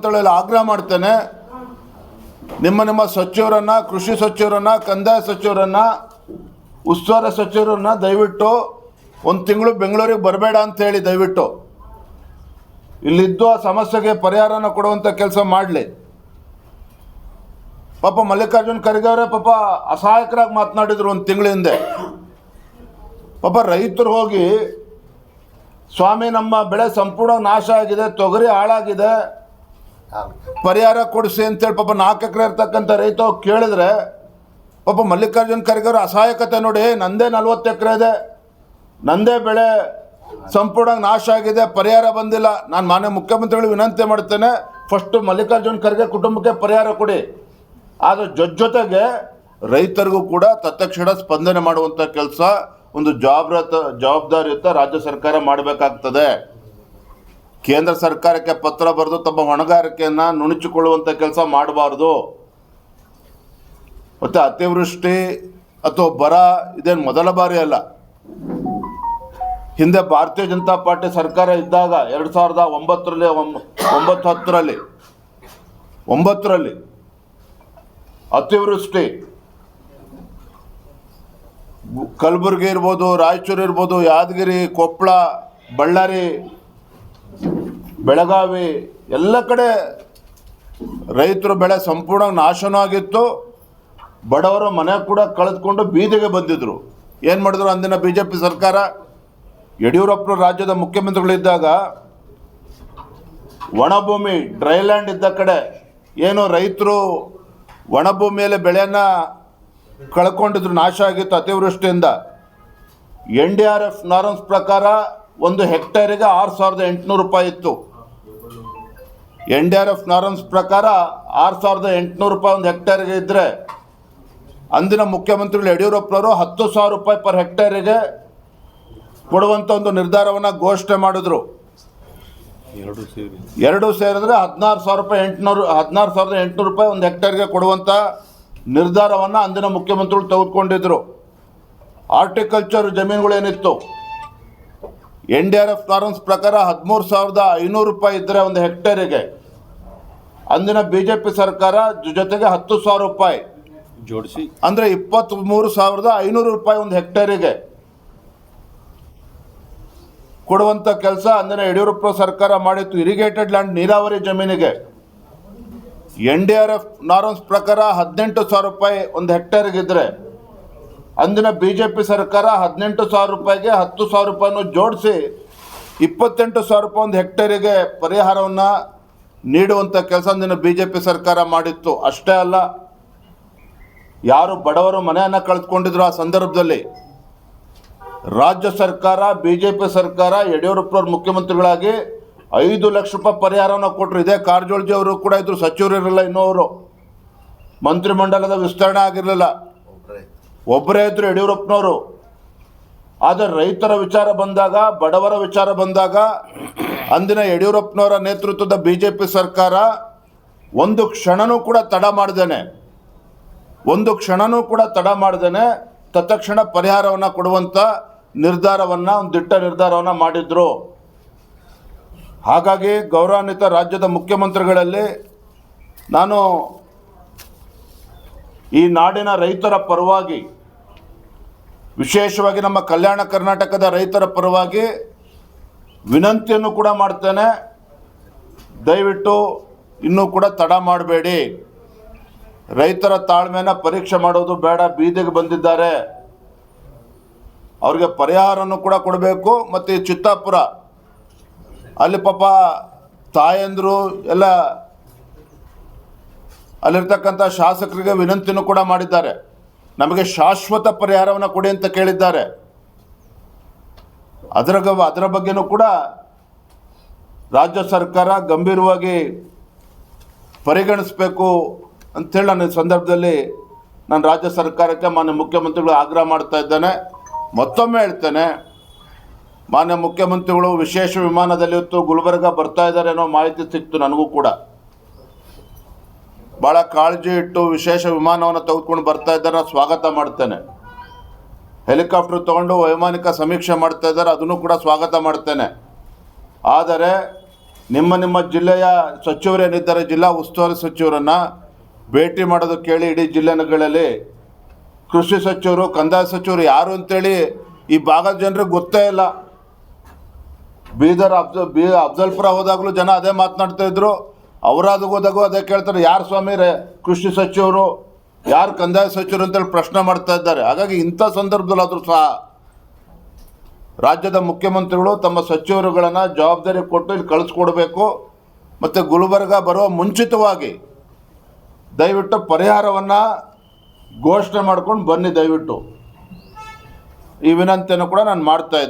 ಮುಖ್ಯಮಂತ್ರಿಗಳಲ್ಲಿ ಆಗ್ರಹ ಮಾಡ್ತೇನೆ. ನಿಮ್ಮ ನಿಮ್ಮ ಸಚಿವರನ್ನ, ಕೃಷಿ ಸಚಿವರನ್ನ, ಕಂದಾಯ ಸಚಿವರನ್ನ, ಉಸ್ತುವಾರಿ ಸಚಿವರನ್ನ ದಯವಿಟ್ಟು ಒಂದು ತಿಂಗಳು ಬೆಂಗಳೂರಿಗೆ ಬರಬೇಡ ಅಂತ ಹೇಳಿ ದಯವಿಟ್ಟು. ಇಲ್ಲಿದ್ದು ಆ ಸಮಸ್ಯೆಗೆ ಪರಿಹಾರನ ಕೊಡುವಂಥ ಕೆಲಸ ಮಾಡಲಿ. ಪಾಪ ಮಲ್ಲಿಕಾರ್ಜುನ್ ಖರ್ಗೆ ಅವರೇ ಪಾಪ ಅಸಹಾಯಕರಾಗಿ ಮಾತನಾಡಿದ್ರು ಒಂದು ತಿಂಗಳ ಹಿಂದೆ. ಪಾಪ ರೈತರು ಹೋಗಿ, ಸ್ವಾಮಿ ನಮ್ಮ ಬೆಳೆ ಸಂಪೂರ್ಣ ನಾಶ ಆಗಿದೆ, ತೊಗರಿ ಹಾಳಾಗಿದೆ ಪರಿಹಾರ ಕೊಡಿಸಿ ಅಂತೇಳಿ ಪಾಪ ನಾಲ್ಕು ಎಕರೆ ಇರ್ತಕ್ಕಂಥ ರೈತ ಕೇಳಿದ್ರೆ ಪಾಪ ಮಲ್ಲಿಕಾರ್ಜುನ್ ಖರ್ಗೆ ಅವ್ರ ಅಸಹಾಯಕತೆ ನೋಡಿ ನಂದೇ ನಲ್ವತ್ತು ಎಕರೆ ಇದೆ, ನಂದೇ ಬೆಳೆ ಸಂಪೂರ್ಣ ನಾಶ ಆಗಿದೆ, ಪರಿಹಾರ ಬಂದಿಲ್ಲ. ನಾನು ಮಾನ್ಯ ಮುಖ್ಯಮಂತ್ರಿಗಳು ವಿನಂತಿ ಮಾಡ್ತೇನೆ ಫಸ್ಟು ಮಲ್ಲಿಕಾರ್ಜುನ್ ಖರ್ಗೆ ಕುಟುಂಬಕ್ಕೆ ಪರಿಹಾರ ಕೊಡಿ. ಆದರೆ ಜೊ ಜೊತೆಗೆ ರೈತರಿಗೂ ಕೂಡ ತತ್ಕ್ಷಣ ಸ್ಪಂದನೆ ಮಾಡುವಂಥ ಕೆಲಸ ಒಂದು ಜವಾಬ್ದಾರಿಯುತ ರಾಜ್ಯ ಸರ್ಕಾರ ಮಾಡಬೇಕಾಗ್ತದೆ. ಕೇಂದ್ರ ಸರ್ಕಾರಕ್ಕೆ ಪತ್ರ ಬರೆದು ತಮ್ಮ ಹೊಣೆಗಾರಿಕೆಯನ್ನು ನುಣುಚಿಕೊಳ್ಳುವಂಥ ಕೆಲಸ ಮಾಡಬಾರ್ದು. ಮತ್ತು ಅತಿವೃಷ್ಟಿ ಅಥವಾ ಬರ ಇದೇನು ಮೊದಲ ಬಾರಿ ಅಲ್ಲ. ಹಿಂದೆ ಭಾರತೀಯ ಜನತಾ ಪಾರ್ಟಿ ಸರ್ಕಾರ ಇದ್ದಾಗ ಎರಡು ಸಾವಿರದ ಒಂಬತ್ತರಲ್ಲಿ ಒಂಬ- ಒಂಬತ್ತು ಹತ್ತರಲ್ಲಿ, ಒಂಬತ್ತರಲ್ಲಿ ಅತಿವೃಷ್ಟಿ. ಕಲಬುರಗಿ ಇರ್ಬೋದು, ರಾಯಚೂರು ಇರ್ಬೋದು, ಯಾದಗಿರಿ, ಕೊಪ್ಪಳ, ಬಳ್ಳಾರಿ ಬೆಳಗಾವಿ, ಎಲ್ಲ ಕಡೆ ರೈತರ ಬೆಳೆ ಸಂಪೂರ್ಣ ನಾಶನೂ ಆಗಿತ್ತು ಬಡವರ ಮನೆ ಕೂಡ ಕಳೆದುಕೊಂಡು ಬೀದಿಗೆ ಬಂದಿದ್ರು. ಏನು ಮಾಡಿದ್ರು ಅಂದಿನ ಬಿ ಜೆ ಪಿ ಸರ್ಕಾರ? ಯಡಿಯೂರಪ್ಪರು ರಾಜ್ಯದ ಮುಖ್ಯಮಂತ್ರಿಗಳಿದ್ದಾಗ ಒಣಭೂಮಿ ಡ್ರೈಲ್ಯಾಂಡ್ ಇದ್ದ ಕಡೆ ಏನು ರೈತರು ಒಣಭೂಮಿಯಲ್ಲಿ ಬೆಳೆಯನ್ನು ಕಳ್ಕೊಂಡಿದ್ರು, ನಾಶ ಆಗಿತ್ತು ಅತಿವೃಷ್ಟಿಯಿಂದ. N D R F norms ಪ್ರಕಾರ ಒಂದು ಹೆಕ್ಟೇರಿಗೆ ಆರು ಸಾವಿರದ ಎಂಟುನೂರು ರೂಪಾಯಿ ಇತ್ತು. N D R F norms ಪ್ರಕಾರ ಆರು ಸಾವಿರದ ಎಂಟುನೂರು ರೂಪಾಯಿ ಒಂದು ಹೆಕ್ಟೇರ್ಗೆ ಇದ್ದರೆ ಅಂದಿನ ಮುಖ್ಯಮಂತ್ರಿಗಳು ಯಡಿಯೂರಪ್ಪನವರು ಹತ್ತು ಸಾವಿರ ರೂಪಾಯಿ ಪರ್ ಹೆಕ್ಟೇರಿಗೆ ಕೊಡುವಂಥ ಒಂದು ನಿರ್ಧಾರವನ್ನು ಘೋಷಣೆ ಮಾಡಿದ್ರು. ಎರಡು ಸೇರಿ. ಎರಡು ಸೇರಿದ್ರೆ ಹದಿನಾರು ಸಾವಿರ ರೂಪಾಯಿ ಎಂಟುನೂರು ಹದಿನಾರು ಸಾವಿರದ ಎಂಟುನೂರು ರೂಪಾಯಿ ಒಂದು ಹೆಕ್ಟೇರ್ಗೆ ಕೊಡುವಂಥ ನಿರ್ಧಾರವನ್ನು ಅಂದಿನ ಮುಖ್ಯಮಂತ್ರಿಗಳು ತೆಗೆದುಕೊಂಡಿದ್ದರು horticulture ಜಮೀನುಗಳೇನಿತ್ತು N D R F norms ಪ್ರಕಾರ ಹದಿಮೂರು ಸಾವಿರದ ಐನೂರು ರೂಪಾಯಿ ಇದ್ದರೆ ಒಂದು ಹೆಕ್ಟೇರಿಗೆ ಅಂದಿನ ಬಿಜೆಪಿ ಸರ್ಕಾರ ಜೊತೆಗೆ ಹತ್ತು ಸಾವಿರ ರೂಪಾಯಿ. ಜೋಡಿಸಿ. ಅಂದರೆ ಇಪ್ಪತ್ತ್ಮೂರು ಸಾವಿರದ ಐನೂರು ರೂಪಾಯಿ ಒಂದು ಹೆಕ್ಟೇರಿಗೆ ಕೊಡುವಂಥ ಕೆಲಸ ಅಂದಿನ ಯಡಿಯೂರಪ್ಪ ಸರ್ಕಾರ ಮಾಡಿತ್ತು. ಇರಿಗೇಟೆಡ್ ಲ್ಯಾಂಡ್ ನೀರಾವರಿ ಜಮೀನಿಗೆ. N D R F norms ಪ್ರಕಾರ ಹದಿನೆಂಟು ಸಾವಿರ ರೂಪಾಯಿ ಒಂದು ಹೆಕ್ಟೇರ್ಗಿದ್ರೆ. ಅಂದಿನ ಬಿ ಜೆ ಪಿ ಸರ್ಕಾರ ಹದಿನೆಂಟು ಸಾವಿರ ರೂಪಾಯಿಗೆ ಹತ್ತು ಸಾವಿರ ರೂಪಾಯಿನೂ ಜೋಡಿಸಿ ಇಪ್ಪತ್ತೆಂಟು ಸಾವಿರ ರೂಪಾಯಿ ಒಂದು ಹೆಕ್ಟೇರಿಗೆ ಪರಿಹಾರವನ್ನು ನೀಡುವಂಥ ಕೆಲಸ ಬಿ ಜೆ ಪಿ ಸರ್ಕಾರ ಮಾಡಿತ್ತು. ಅಷ್ಟೇ ಅಲ್ಲ, ಯಾರು ಬಡವರು ಮನೆಯನ್ನು ಕಳೆದುಕೊಂಡಿದ್ರು ಆ ಸಂದರ್ಭದಲ್ಲಿ, ರಾಜ್ಯ ಸರ್ಕಾರ ಬಿ ಜೆ ಪಿ ಸರ್ಕಾರ ಯಡಿಯೂರಪ್ಪ ಮುಖ್ಯಮಂತ್ರಿಗಳಾಗಿ ಐದು ಲಕ್ಷ ರೂಪಾಯಿ ಪರಿಹಾರವನ್ನು ಕೊಟ್ಟರು ಇದೇ ಕಾರಜೋಳಜಿ ಅವರು ಕೂಡ ಇದ್ರು, ಸಚಿವರು ಇರಲಿಲ್ಲ, ಇನ್ನೂ ಮಂತ್ರಿಮಂಡಲದ ವಿಸ್ತರಣೆ ಆಗಿರಲಿಲ್ಲ. ಒಬ್ಬರೇ ಇದ್ರು ಯಡಿಯೂರಪ್ಪನವರು. ಆದರೆ ರೈತರ ವಿಚಾರ ಬಂದಾಗ, ಬಡವರ ವಿಚಾರ ಬಂದಾಗ ಅಂದಿನ ಯಡಿಯೂರಪ್ಪನವರ ನೇತೃತ್ವದ ಬಿ ಜೆ ಪಿ ಸರ್ಕಾರ ಒಂದು ಕ್ಷಣನೂ ಕೂಡ ತಡ ಮಾಡ್ದೇನೆ. ಒಂದು ಕ್ಷಣನೂ ಕೂಡ ತಡ ಮಾಡ್ದೇನೆ. ತತ್ಕ್ಷಣ ಪರಿಹಾರವನ್ನು ಕೊಡುವಂಥ ನಿರ್ಧಾರವನ್ನು, ಒಂದು ದಿಟ್ಟ ನಿರ್ಧಾರವನ್ನು ಮಾಡಿದ್ರು. ಹಾಗಾಗಿ ಗೌರವಾನ್ವಿತ ರಾಜ್ಯದ ಮುಖ್ಯಮಂತ್ರಿಗಳಲ್ಲಿ ನಾನು ಈ ನಾಡಿನ ರೈತರ ಪರವಾಗಿ, ವಿಶೇಷವಾಗಿ ನಮ್ಮ ಕಲ್ಯಾಣ ಕರ್ನಾಟಕದ ರೈತರ ಪರವಾಗಿ ವಿನಂತಿಯನ್ನು ಕೂಡ ಮಾಡ್ತೇನೆ. ದಯವಿಟ್ಟು ಇನ್ನೂ ಕೂಡ ತಡ ಮಾಡಬೇಡಿ. ರೈತರ ತಾಳ್ಮೆನ ಪರೀಕ್ಷೆ ಮಾಡೋದು ಬೇಡ, ಬೀದಿಗೆ ಬಂದಿದ್ದಾರೆ. ಅವ್ರಿಗೆ ಪರಿಹಾರನೂ ಕೂಡ ಕೊಡಬೇಕು. ಮತ್ತು ಚಿತ್ತಾಪುರ, ಅಲ್ಲಿ ಪಾಪ ತಾಯಂದರು ಎಲ್ಲ ಅಲ್ಲಿರ್ತಕ್ಕಂಥ ಶಾಸಕರಿಗೆ ವಿನಂತಿಯನ್ನು ಕೂಡ ಮಾಡಿದ್ದಾರೆ. ನಮಗೆ ಶಾಶ್ವತ ಪರಿಹಾರವನ್ನು ಕೊಡಿ ಅಂತ ಕೇಳಿದ್ದಾರೆ. ಅದರ ಅದರ ಬಗ್ಗೆನೂ ಕೂಡ ರಾಜ್ಯ ಸರ್ಕಾರ ಗಂಭೀರವಾಗಿ ಪರಿಗಣಿಸಬೇಕು ಅಂಥೇಳಿ ನಾನು ಈ ಸಂದರ್ಭದಲ್ಲಿ ನಾನು ರಾಜ್ಯ ಸರ್ಕಾರಕ್ಕೆ ಮಾನ್ಯ ಮುಖ್ಯಮಂತ್ರಿಗಳು ಆಗ್ರಹ ಮಾಡ್ತಾ ಇದ್ದೇನೆ. ಮತ್ತೊಮ್ಮೆ ಹೇಳ್ತೇನೆ, ಮಾನ್ಯ ಮುಖ್ಯಮಂತ್ರಿಗಳು ವಿಶೇಷ ವಿಮಾನದಲ್ಲಿ ಇವತ್ತು ಗುಲ್ಬರ್ಗ ಬರ್ತಾ ಇದ್ದಾರೆ ಅನ್ನೋ ಮಾಹಿತಿ ಸಿಕ್ತು ನನಗೂ ಕೂಡ. ಭಾಳ ಕಾಳಜಿ ಇಟ್ಟು ವಿಶೇಷ ವಿಮಾನವನ್ನು ತೆಗೆದುಕೊಂಡು ಬರ್ತಾ ಇದ್ದಾರೆ ಸ್ವಾಗತ ಮಾಡ್ತೇನೆ. ಹೆಲಿಕಾಪ್ಟರ್ ತಗೊಂಡು ವೈಮಾನಿಕ ಸಮೀಕ್ಷೆ ಮಾಡ್ತಾ ಇದ್ದಾರೆ, ಅದನ್ನು ಕೂಡ ಸ್ವಾಗತ ಮಾಡ್ತೇನೆ. ಆದರೆ ನಿಮ್ಮ ನಿಮ್ಮ ಜಿಲ್ಲೆಯ ಸಚಿವರೇನಿದ್ದಾರೆ ಜಿಲ್ಲಾ ಉಸ್ತುವಾರಿ ಸಚಿವರನ್ನು ಭೇಟಿ ಮಾಡೋದು ಕೇಳಿ ಇಡೀ ಜಿಲ್ಲೆಗಳಲ್ಲಿ ಕೃಷಿ ಸಚಿವರು, ಕಂದಾಯ ಸಚಿವರು ಯಾರು ಅಂತೇಳಿ ಈ ಭಾಗದ ಜನರಿಗೆ ಗೊತ್ತೇ ಇಲ್ಲ. ಬೀದರ್ ಅಬ್ದು ಬೀ, ಅಫ್ಜಲ್ಪುರ ಹೋದಾಗಲೂ ಜನ ಅದೇ ಮಾತನಾಡ್ತಾ ಇದ್ರು. ಅವರಾದ ಹೋದಾಗೂ ಅದೇ ಕೇಳ್ತಾರೆ, ಯಾರು ಸ್ವಾಮಿ ರೇ, ಕೃಷಿ ಸಚಿವರು ಯಾರು ಕಂದಾಯ ಸಚಿವರು ಅಂತೇಳಿ ಪ್ರಶ್ನೆ ಮಾಡ್ತಾ ಇದ್ದಾರೆ. ಹಾಗಾಗಿ ಇಂಥ ಸಂದರ್ಭದಲ್ಲಾದರೂ ಸಹ ರಾಜ್ಯದ ಮುಖ್ಯಮಂತ್ರಿಗಳು ತಮ್ಮ ಸಚಿವರುಗಳನ್ನು ಜವಾಬ್ದಾರಿ ಕೊಟ್ಟು ಇಲ್ಲಿ ಕಳಿಸ್ಕೊಡ್ಬೇಕು. ಮತ್ತು ಗುಲ್ಬರ್ಗ ಬರುವ ಮುಂಚಿತವಾಗಿ ದಯವಿಟ್ಟು ಪರಿಹಾರವನ್ನು ಘೋಷಣೆ ಮಾಡ್ಕೊಂಡು ಬನ್ನಿ ದಯವಿಟ್ಟು. ಈ ವಿನಂತಿಯನ್ನು ಕೂಡ ನಾನು ಮಾಡ್ತಾ ಇದ್ದೆ